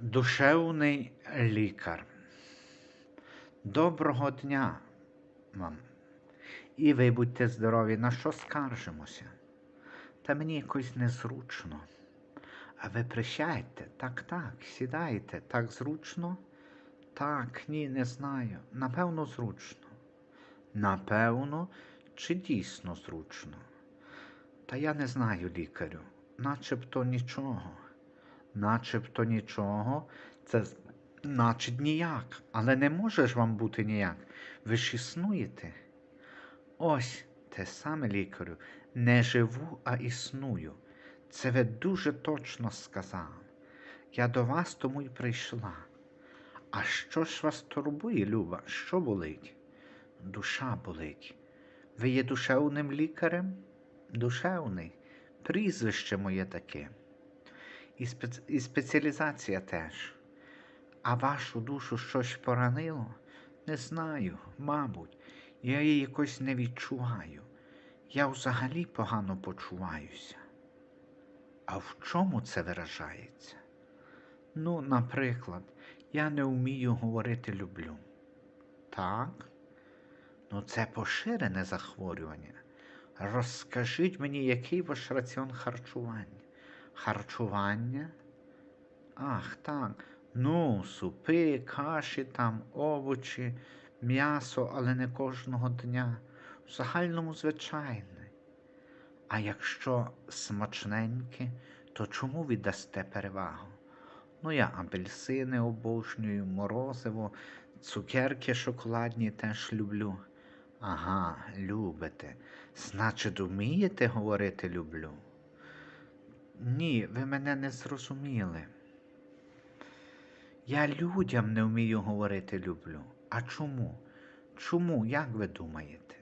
Душевний лікар. Доброго дня вам. І ви будьте здорові, на що скаржимося? Та мені якось незручно. А ви присядьте, так, так, сідайте, так зручно? Так, ні, не знаю. Напевно, зручно. Напевно, чи дійсно зручно? Та я не знаю, лікарю, начебто нічого. Начебто нічого, це значить ніяк. Але не може ж вам бути ніяк. Ви ж існуєте. Ось те саме лікарю. Не живу, а існую. Це ви дуже точно сказали. Я до вас тому й прийшла. А що ж вас турбує, Люба? Що болить? Душа болить. Ви є душевним лікарем? Душевний. Прізвище моє таке. І, спец... і спеціалізація теж. А вашу душу щось поранило? Не знаю, мабуть, я її якось не відчуваю. Я взагалі погано почуваюся. А в чому це виражається? Ну, наприклад, я не вмію говорити люблю. Так? Ну, це поширене захворювання. Розкажіть мені, який ваш раціон харчування? Харчування? Ах, так. Ну, супи, каші там, овочі, м'ясо, але не кожного дня. В загальному звичайне. А якщо смачненьке, то чому віддасте перевагу? Ну, я апельсини обожнюю, морозиво, цукерки шоколадні теж люблю. Ага, любите. Значить, вмієте говорити люблю? Ні, ви мене не зрозуміли. Я людям не вмію говорити люблю. А чому? Чому, як ви думаєте?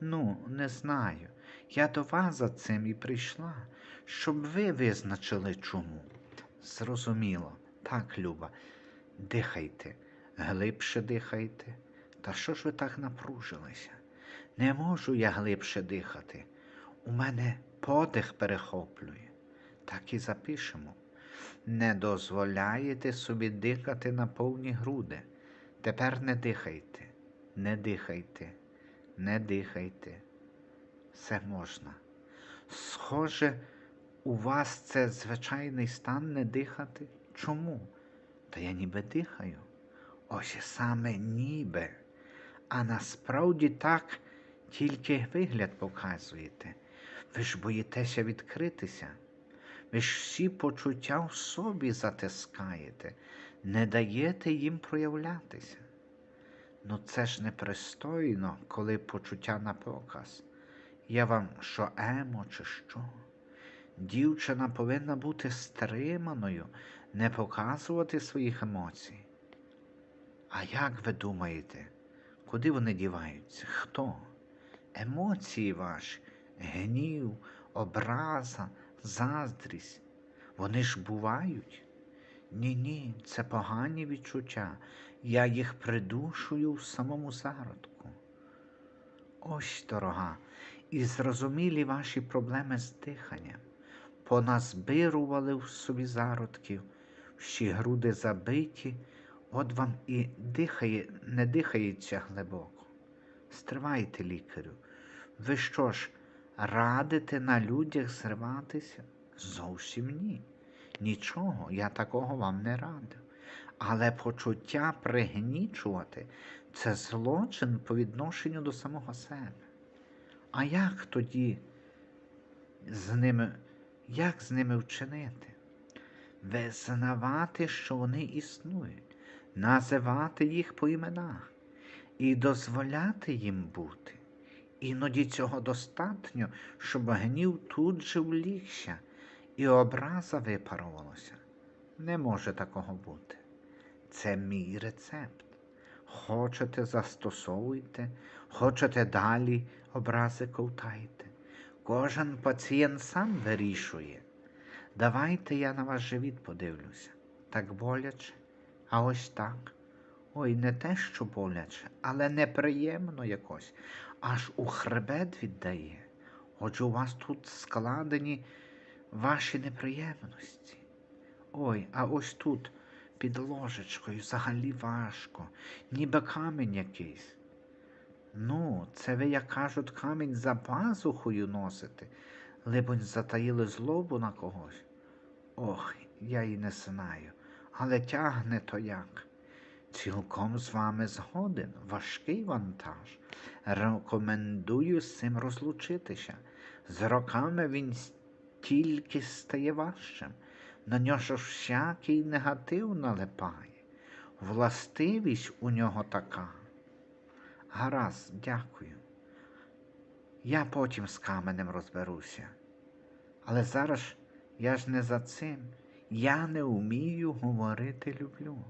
Ну, не знаю. Я до вас за цим і прийшла, щоб ви визначили чому. Зрозуміло, так, Люба, дихайте, глибше дихайте. Та що ж ви так напружилися? Не можу я глибше дихати. У мене подих перехоплює. Так і запишемо. Не дозволяєте собі дихати на повні груди. Тепер не дихайте, не дихайте, не дихайте. Все можна. Схоже, у вас це звичайний стан не дихати? Чому? Та я ніби дихаю. Ось саме ніби. А насправді так тільки вигляд показуєте. Ви ж боїтеся відкритися. Ви ж всі почуття в собі затискаєте, не даєте їм проявлятися. Ну це ж непристойно, коли почуття на показ. Я вам що емо, чи що? Дівчина повинна бути стриманою, не показувати своїх емоцій. А як ви думаєте, куди вони діваються? Хто? Емоції ваші, гнів, образа, заздрість. Вони ж бувають? Ні, ні, це погані відчуття. Я їх придушую в самому зародку. Ось, дорога, і зрозумілі ваші проблеми з диханням. Поназбирували в собі зародків, всі груди забиті, от вам і дихає, не дихається глибоко. Стривайте, лікарю. Ви що ж, радите на людях зриватися? Зовсім ні. Нічого, я такого вам не радив. Але почуття пригнічувати це злочин по відношенню до самого себе. А як тоді з ними, як з ними вчинити? Визнавати, що вони існують, називати їх по іменах і дозволяти їм бути. Іноді цього достатньо, щоб гнів тут же влігся і образа випарувалася. Не може такого бути. Це мій рецепт. Хочете, застосовуйте, хочете далі образи ковтайте. Кожен пацієнт сам вирішує. Давайте я на ваш живіт подивлюся. Так боляче, а ось так. Ой, не те, що боляче, але неприємно якось, аж у хребет віддає. Отже, у вас тут складені ваші неприємності. Ой, а ось тут під ложечкою взагалі важко, ніби камінь якийсь. Ну, це ви, як кажуть, камінь за пазухою носите, либонь затаїли злобу на когось. Ох, я і не знаю, але тягне то як. Цілком з вами згоден, важкий вантаж. Рекомендую з цим розлучитися. З роками він тільки стає важчим. На нього всякий негатив налипає. Властивість у нього така. Гаразд, дякую. Я потім з каменем розберуся. Але зараз я ж не за цим. Я не вмію говорити люблю.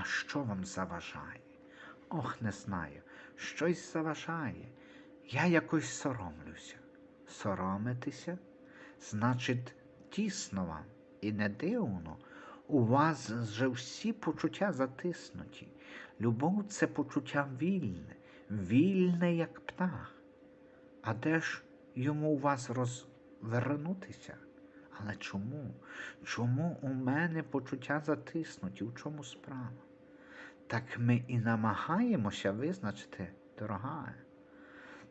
А що вам заважає? Ох, не знаю. Щось заважає. Я якось соромлюся. Соромитися? Значить, тісно вам і не дивно. У вас вже всі почуття затиснуті. Любов це почуття вільне, вільне, як птах. А де ж йому у вас розвернутися? Але чому? Чому у мене почуття затиснуті? У чому справа? Так ми і намагаємося визначити, дорога.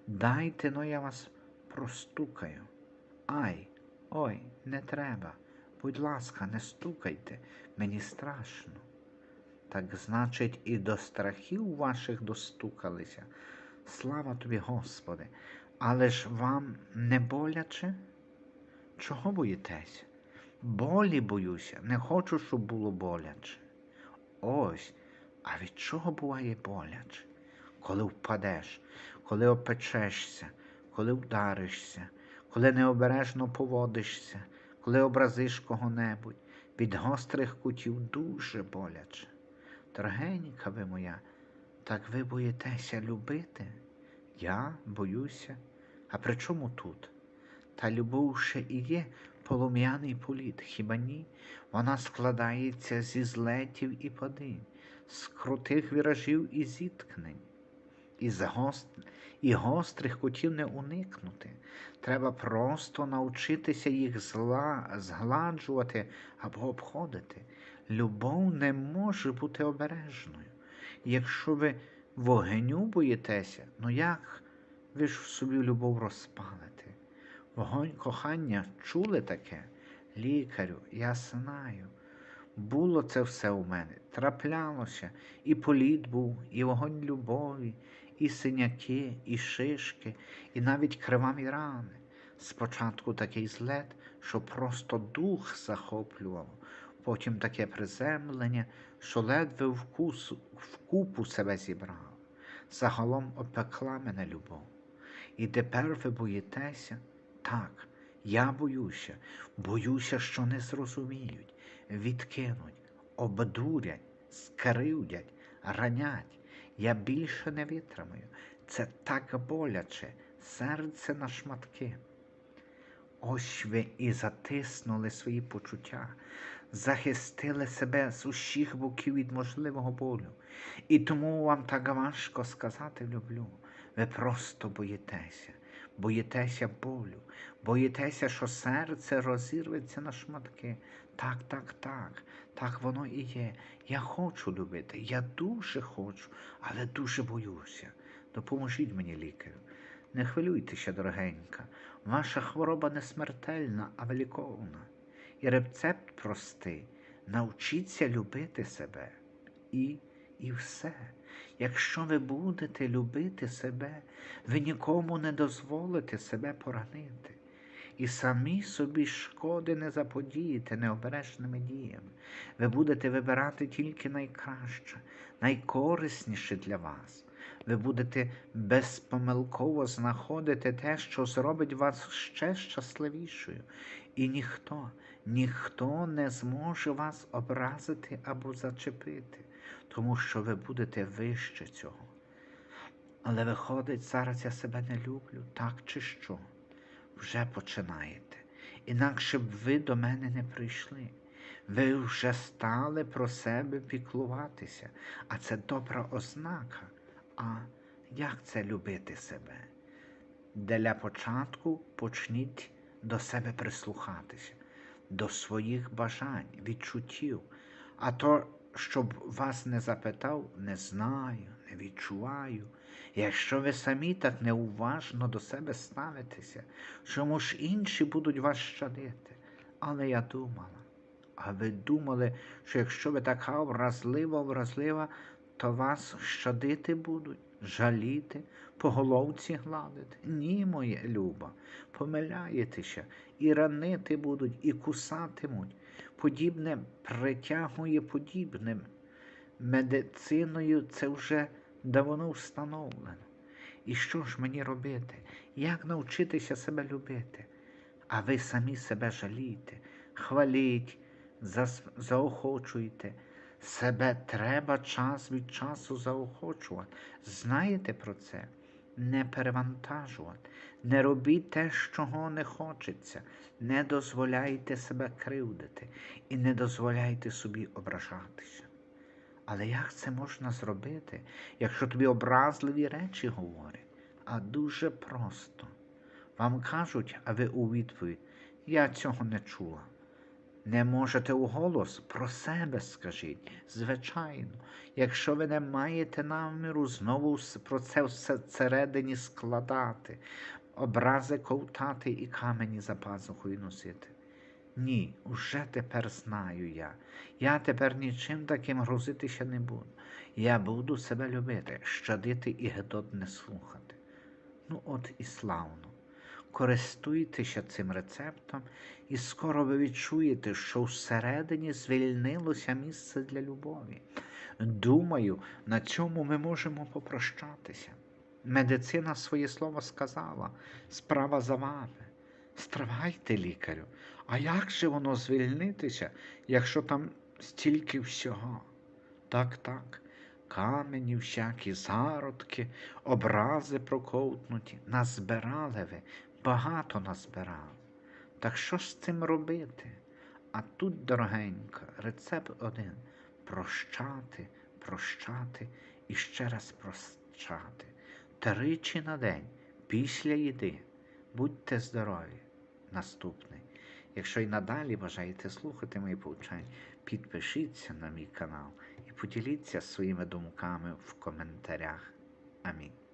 Дайте но я вас простукаю. Ай, ой, не треба. Будь ласка, не стукайте, мені страшно. Так, значить, і до страхів ваших достукалися. Слава тобі, Господи, але ж вам не боляче? Чого боїтеся? Болі боюся, не хочу, щоб було боляче. Ось, а від чого буває боляче? Коли впадеш, коли опечешся, коли вдаришся, коли необережно поводишся, коли образиш кого-небудь, від гострих кутів дуже боляче. Дорогенька ви моя, так ви боїтеся любити? Я боюся. А при чому тут? Та любов ще і є полум'яний політ, хіба ні? Вона складається зі злетів і падінь, з крутих віражів і зіткнень, і, гост... і гострих кутів не уникнути. Треба просто навчитися їх зла... згладжувати або обходити. Любов не може бути обережною. Якщо ви вогню боїтеся, ну як ви ж в собі любов розпалите? Вогонь кохання чули таке? Лікарю, я знаю. Було це все у мене. Траплялося, і політ був, і вогонь любові, і синяки, і шишки, і навіть криваві рани. Спочатку такий злет, що просто дух захоплював, потім таке приземлення, що ледве вкус, вкупу себе зібрав. Загалом опекла мене любов. І тепер ви боїтеся. Так, я боюся, боюся, що не зрозуміють, відкинуть, обдурять, скривдять, ранять. Я більше не витримаю. Це так боляче, серце на шматки. Ось ви і затиснули свої почуття, захистили себе з усіх боків від можливого болю. І тому вам так важко сказати люблю. Ви просто боїтеся боїтеся болю, боїтеся, що серце розірветься на шматки. Так, так, так, так воно і є. Я хочу любити, я дуже хочу, але дуже боюся. Допоможіть мені, лікарю. Не хвилюйтеся, дорогенька, ваша хвороба не смертельна, а великовна. І рецепт простий. Навчіться любити себе і, і все. Якщо ви будете любити себе, ви нікому не дозволите себе поранити. І самі собі шкоди не заподієте необережними діями. Ви будете вибирати тільки найкраще, найкорисніше для вас. Ви будете безпомилково знаходити те, що зробить вас ще щасливішою. І ніхто, ніхто не зможе вас образити або зачепити тому що ви будете вище цього. Але виходить, зараз я себе не люблю, так чи що? Вже починаєте. Інакше б ви до мене не прийшли. Ви вже стали про себе піклуватися, а це добра ознака. А як це любити себе? Для початку почніть до себе прислухатися, до своїх бажань, відчуттів, а то щоб вас не запитав, не знаю, не відчуваю. Якщо ви самі так неуважно до себе ставитеся, чому ж інші будуть вас щадити? Але я думала, а ви думали, що якщо ви така вразлива, вразлива, то вас щадити будуть, жаліти, по головці гладити? Ні, моє люба, помиляєтеся, і ранити будуть, і кусатимуть. Подібне притягує подібним. Медициною це вже давно встановлено. І що ж мені робити? Як навчитися себе любити? А ви самі себе жалійте, хваліть, заохочуйте. Себе треба час від часу заохочувати. Знаєте про це? Не перевантажувати, не робіть те, чого не хочеться, не дозволяйте себе кривдити і не дозволяйте собі ображатися. Але як це можна зробити, якщо тобі образливі речі говорять? А дуже просто. Вам кажуть, а ви у відповідь, я цього не чула. Не можете у голос про себе скажіть. Звичайно, якщо ви не маєте наміру знову про це все всередині складати, образи ковтати і камені за пазухою носити. Ні, уже тепер знаю я. Я тепер нічим таким грузитися не буду. Я буду себе любити, щадити і гедот не слухати. Ну, от і славно. Користуйтеся цим рецептом, і скоро ви відчуєте, що всередині звільнилося місце для любові. Думаю, на цьому ми можемо попрощатися. Медицина своє слово сказала, справа за вами. Стривайте, лікарю, а як же воно звільнитися, якщо там стільки всього? Так, так, камені, всякі зародки, образи проковтнуті, назбирали ви, багато назбирали. Так що ж з цим робити? А тут, дорогенька, рецепт один прощати, прощати і ще раз прощати. Тричі на день після їди. Будьте здорові. Наступний. Якщо й надалі бажаєте слухати мої повчання, підпишіться на мій канал і поділіться своїми думками в коментарях. Амінь.